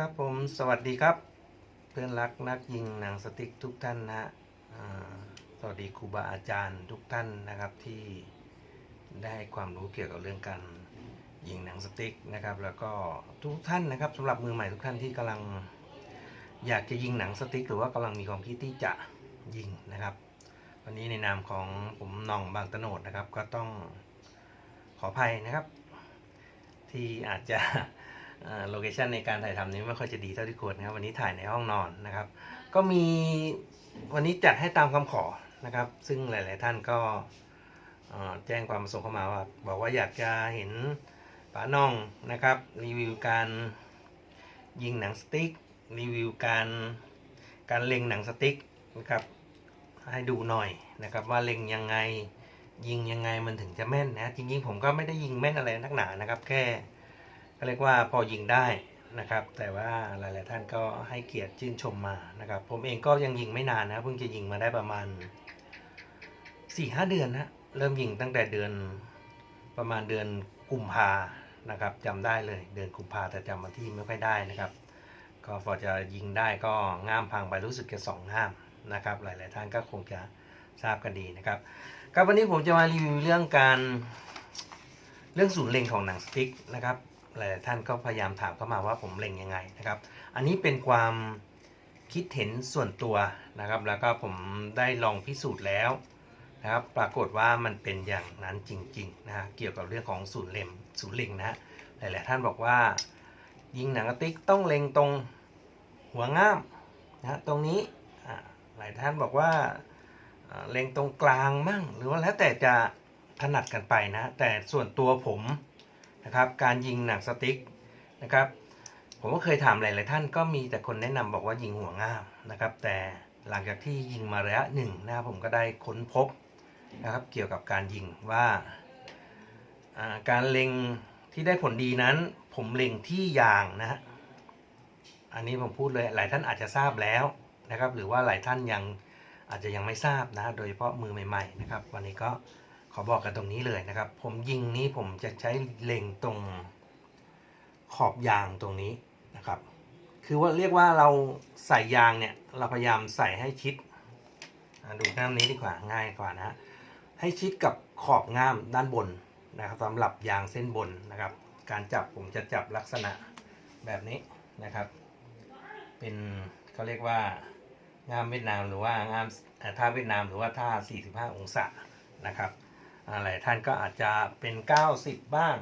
ครับผมสวัสดีครับ เพื่อนรักนักยิงหนังสติ๊กทุกท่านนะสวัสดีครูบาอาจารย์ทุกท่านนะครับที่ได้ความรู้เกี่ยวกับเรื่องการยิงหนังสติ๊กนะครับ แล้วก็ทุกท่านนะครับสำหรับมือใหม่ทุกท่านที่กำลังอยากจะยิงหนังสติ๊กหรือว่ากำลังมีความคิดที่จะยิงนะครับ วันนี้ในนามของผมน่องบางตโนดนะครับ ก็ต้องขออภัยนะครับ ที่อาจจะ โลเคชันในการถ่ายทำนี้ไม่ค่อยจะดีเท่าที่ควรนะครับ วันนี้ถ่ายในห้องนอนนะครับ ก็มีวันนี้จัดให้ตามคำขอนะครับ ซึ่งหลาย ๆ ท่านก็แจ้งความประสงค์เข้ามาว่าบอกว่าอยากจะเห็นป๋าน่องนะครับ รีวิวการยิงหนังสติ๊กรีวิวการการเล็งหนังสติ๊กนะครับให้ดูหน่อยนะครับว่าเล็งยังไงยิงยังไงมันถึงจะแม่นนะจริงๆผมก็ไม่ได้ยิงแม่นอะไรนักหนานะครับ แค่ เรียกว่าพอยิงได้นะครับ แต่ว่าหลาย ๆ ท่านก็ให้เกียรติชื่นชมมานะครับ ผมเองก็ยังยิงไม่นานนะเพิ่งจะยิงมาได้ประมาณ4ี่ห้าเดือนนะเริ่มยิงตั้งแต่เดือนประมาณเดือนกุมภานะครับจำได้เลยเดือนกุมภาแต่จำวันที่ไม่ค่อยได้นะครับ ก็พอจะยิงได้ก็ง่ามพังไปรู้สึกจะสองง่ามนะครับ หลาย ๆ ท่านก็คงจะทราบกันดีนะครับครับวันนี้ผมจะมารีวิวเรื่องการเรื่องศูนย์เล็งของหนังสติ๊กนะครับ หลายท่านก็พยายามถามเข้ามาว่าผมเล็งยังไงนะครับ อันนี้เป็นความคิดเห็นส่วนตัวนะครับ แล้วก็ผมได้ลองพิสูจน์แล้วนะครับ ปรากฏว่ามันเป็นอย่างนั้นจริงๆนะฮะเกี่ยวกับเรื่องของศูนย์เล็งศูนย์เล็งนะฮะหลายๆท่านบอกว่า ยิงหนังติ๊กต้องเล็งตรงหัวง่ามนะฮะตรงนี้หลายท่านบอกว่าอ่าเล็งตรงกลางมั่ง หรือว่าแล้วแต่จะถนัดกันไปนะ แต่ส่วนตัวผม นะครับ การยิงหนังสติ๊กนะครับ ผมก็เคยถามหลาย ๆ ท่านก็มีแต่คนแนะนำบอกว่ายิงหัวง่ามนะครับ แต่หลังจากที่ยิงมาระยะหนึ่งนะผมก็ได้ค้นพบนะครับเกี่ยวกับการยิงว่าอ่าการเล็งที่ได้ผลดีนั้น ผมเล็งที่ยางนะฮะอันนี้ผมพูดเลยหลายท่านอาจจะทราบแล้วนะครับ หรือว่าหลายท่านยังอาจจะยังไม่ทราบนะโดยเฉพาะมือใหม่ ๆ นะครับ วันนี้ก็ ขอบอกกันตรงนี้เลยนะครับ ผมยิงนี้ผมจะใช้เล็งตรงขอบยางตรงนี้นะครับ คือว่าเรียกว่าเราใส่ยางเนี่ยเราพยายามใส่ให้ชิดดูหน้านี้ดีกว่าง่ายกว่านะฮะให้ชิดกับขอบง่ามด้านบนนะครับสำหรับยางเส้นบนนะครับ การจับผมจะจับลักษณะแบบนี้นะครับ เป็นเขาเรียกว่าง่ามเวียดนามหรือว่าง่ามท่าเวียดนามหรือว่าท่า 45 องศานะครับ อ่าหลายท่านก็อาจจะเป็น 90 บ้าง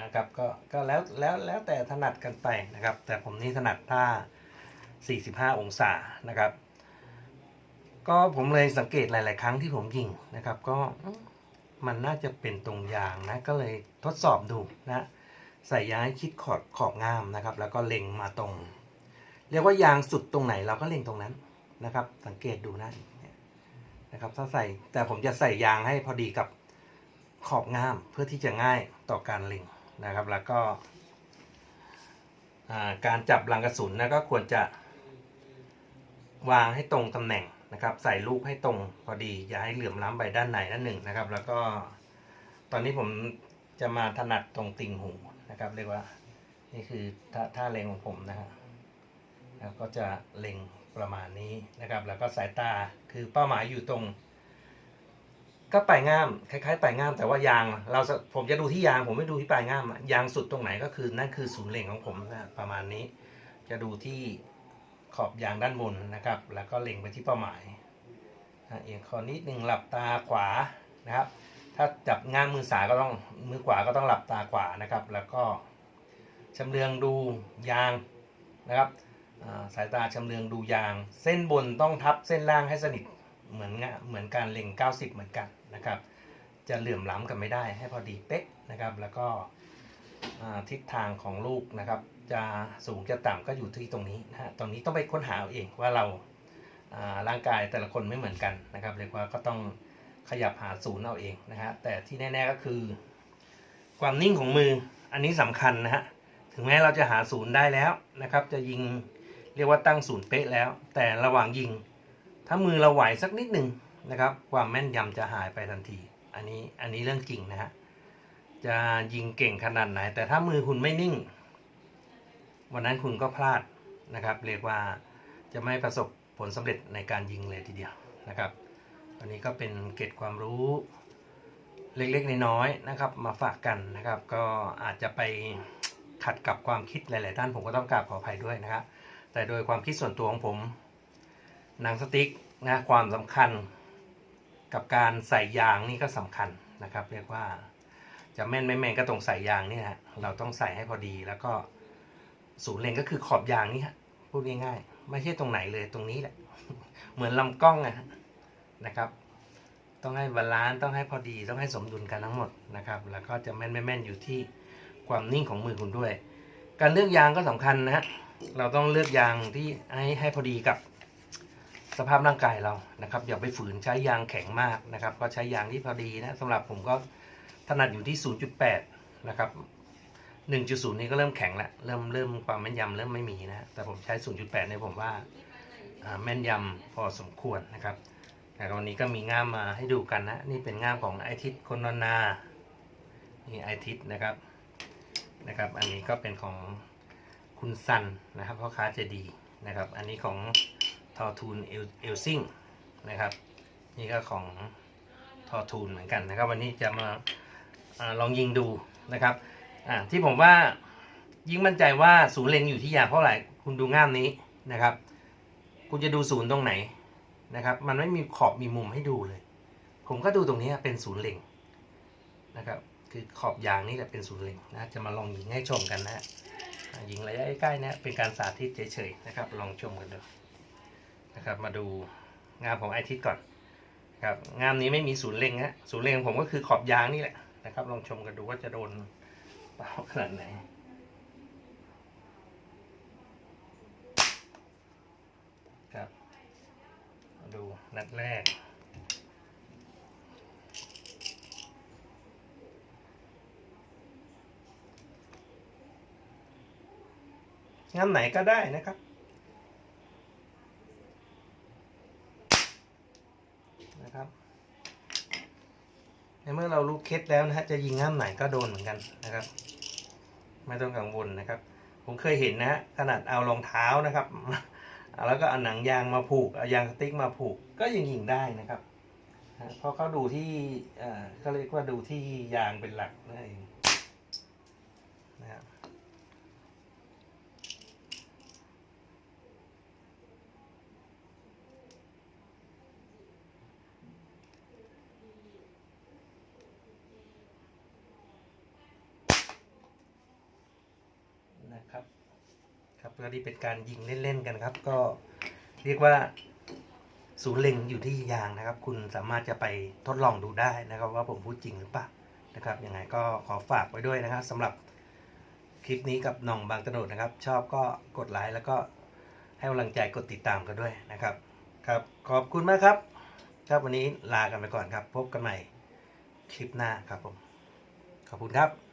นะครับก็ก็แล้วแล้วแล้วแต่ถนัดกันไปนะครับ แต่ผมนี่ถนัดท่า 45 องศานะครับ ก็ผมเลยสังเกตหลาย ๆ ครั้งที่ผมยิงนะครับ ก็มันน่าจะเป็นตรงยางนะ ก็เลยทดสอบดูนะใส่ยางให้คิดขอบขอบง่ามนะครับ แล้วก็เล็งมาตรง เรียกว่ายางสุดตรงไหนเราก็เล็งตรงนั้นนะครับ สังเกตดูนะเนี่ยนะครับถ้าใส่แต่ผมจะใส่ยางให้พอดีกับ ขอบง่ามเพื่อที่จะง่ายต่อการเล็งนะครับ แล้วก็การจับรังกระสุนนะก็ควรจะวางให้ตรงตำแหน่งนะครับ ใส่ลูกให้ตรงพอดี อย่าให้เหลื่อมล้ำไปด้านไหนด้านหนึ่งนะครับ แล้วก็ตอนนี้ผมจะมาถนัดตรงติ่งหูนะครับ เรียกว่านี่คือท่าท่าเล็งของผมนะฮะแล้วก็จะเล็งประมาณนี้นะครับ แล้วก็สายตาคือเป้าหมายอยู่ตรง ก็ปลายง่ามคล้ายๆปลายง่าม แต่ว่ายางเราจะผมจะดูที่ยางผมไม่ดูที่ปลายง่ามอะยางสุดตรงไหนก็คือนั่นคือศูนย์เล็งของผมนะประมาณนี้ จะดูที่ขอบยางด้านบนนะครับ แล้วก็เล็งไปที่เป้าหมายอะเอียงคอนิดหนึ่งหลับตาขวานะครับ ถ้าจับง่ามมือซ้ายก็ต้องมือขวาก็ต้องหลับตาขวานะครับ แล้วก็ชำเลืองดูยางนะครับสายตาชำเลืองดูยาง เส้นบนต้องทับเส้นล่างให้สนิทเหมือนเหมือนการเล็ง 90 เหมือนกัน นะครับ จะเหลื่อมล้ำกันไม่ได้ให้พอดีเป๊ะนะครับ แล้วก็ทิศทางของลูกนะครับ จะสูงจะต่ำก็อยู่ที่ตรงนี้นะฮะตรงนี้ต้องไปค้นหาเอาเองว่าเราร่างกายแต่ละคนไม่เหมือนกันนะครับเรียกว่าก็ต้องขยับหาศูนย์เอาเองนะฮะแต่ที่แน่ ๆก็คือ ความนิ่งของมืออันนี้สำคัญนะฮะถึงแม้เราจะหาศูนย์ได้แล้วนะครับ จะยิงเรียกว่าตั้งศูนย์เป๊ะแล้ว แต่ระหว่างยิง ถ้ามือเราไหวสักนิดหนึ่ง นะครับ ความแม่นยำจะหายไปทันที อันนี้อันนี้เรื่องจริงนะฮะจะยิงเก่งขนาดไหน แต่ถ้ามือคุณไม่นิ่ง วันนั้นคุณก็พลาดนะครับ เรียกว่าจะไม่ประสบผลสำเร็จในการยิงเลยทีเดียวนะครับวันนี้ก็เป็นเกร็ดความรู้เล็กๆน้อยๆนะครับ มาฝากกันนะครับ ก็อาจจะไปขัดกับความคิดหลายๆท่านผมก็ต้องกราบขออภัยด้วยนะครับแต่โดยความคิดส่วนตัวของผมหนังสติ๊กนะความสำคัญ กับการใส่ยางนี่ก็สำคัญนะครับ เรียกว่าจะแม่นไม่แม่นก็ตรงใส่ยางนี่ฮะเราต้องใส่ให้พอดีแล้วก็ศูนย์เล็งก็คือขอบยางนี่ฮะพูดง่ายๆไม่ใช่ตรงไหนเลยตรงนี้แหละ เหมือนลำกล้องอะนะครับ ต้องให้บาลานซ์ต้องให้พอดีต้องให้สมดุลกันทั้งหมดนะครับ แล้วก็จะแม่นไม่แม่นอยู่ที่ความนิ่งของมือคุณด้วย การเลือกยางก็สำคัญนะฮะเราต้องเลือกยางที่ให้ให้พอดีกับ สภาพร่างกายเรานะครับ อย่าไปฝืนใช้ยางแข็งมากนะครับ ก็ใช้ยางที่พอดีนะสำหรับผมก็ถนัดอยู่ที่ 0.8 นะครับ 1.0 นี่ก็เริ่มแข็งแล้วเริ่มเริ่มความแม่นยำเริ่มไม่มีนะแต่ผมใช้ 0.8 เนี่ยผมว่าแม่นยำพอสมควรนะครับแต่วันนี้ก็มีง่ามมาให้ดูกันนะ นี่เป็นง่ามของไอทิตคนนนานี่ไอทิตนะครับนะครับ อันนี้ก็เป็นของคุณซันนะครับพ่อค้าใจดีนะครับ อันนี้ของ ทอทูนเอลเอลซิงนะครับ นี่ก็ของทอทูนเหมือนกันนะครับ วันนี้จะมาอาลองยิงดูนะครับที่ผมว่ายิ่งมั่นใจว่าศูนย์เล็งอยู่ที่ยางเพราะอะไรคุณดูง่ามนี้นะครับ คุณจะดูศูนย์ตรงไหนนะครับ มันไม่มีขอบมีมุมให้ดูเลย ผมก็ดูตรงนี้เป็นศูนย์เล็งนะครับ คือขอบยางนี่แหละเป็นศูนย์เล็งนะจะมาลองยิงให้ชมกันนะยิงระยะใกล้ๆนะเป็นการสาธิตเฉยๆนะครับ ลองชมกันดู นะครับ มาดูงามของไอทิตก่อนครับงามนี้ไม่มีศูนย์เล็งฮะศูนย์เล็งของผมก็คือขอบยางนี่แหละนะครับ ลองชมกันดูว่าจะโดนเป้าขนาดไหนครับมาดูนัดแรกงามไหนก็ได้นะครับ ในเมื่อเรารู้เคล็ดแล้วนะฮะจะยิงง่ามไหนก็โดนเหมือนกันนะครับ ไม่ต้องกังวลนะครับ ผมเคยเห็นนะฮะขนาดเอารองเท้านะครับ แล้วก็เอาหนังยางมาผูกเอายางสติ๊กมาผูกก็ยังยิงได้นะครับเพราะเขาดูที่เขาเรียกว่าดูที่ยางเป็นหลักนั่นเองนะครับ นะ ครับครับก็นี่เป็นการยิงเล่นๆกันครับ ก็เรียกว่าศูนย์เล็งอยู่ที่ยางนะครับ คุณสามารถจะไปทดลองดูได้นะครับ ว่าผมพูดจริงหรือเปล่านะครับยังไงก็ขอฝากไว้ด้วยนะครับสำหรับคลิปนี้กับหน่องบางตะโนดนะครับ ชอบก็กดไลค์แล้วก็ให้กำลังใจกดติดตามกันด้วยนะครับครับ ขอบคุณมากครับครับวันนี้ลากันไปก่อนครับ พบกันใหม่คลิปหน้าครับผม ขอบคุณครับ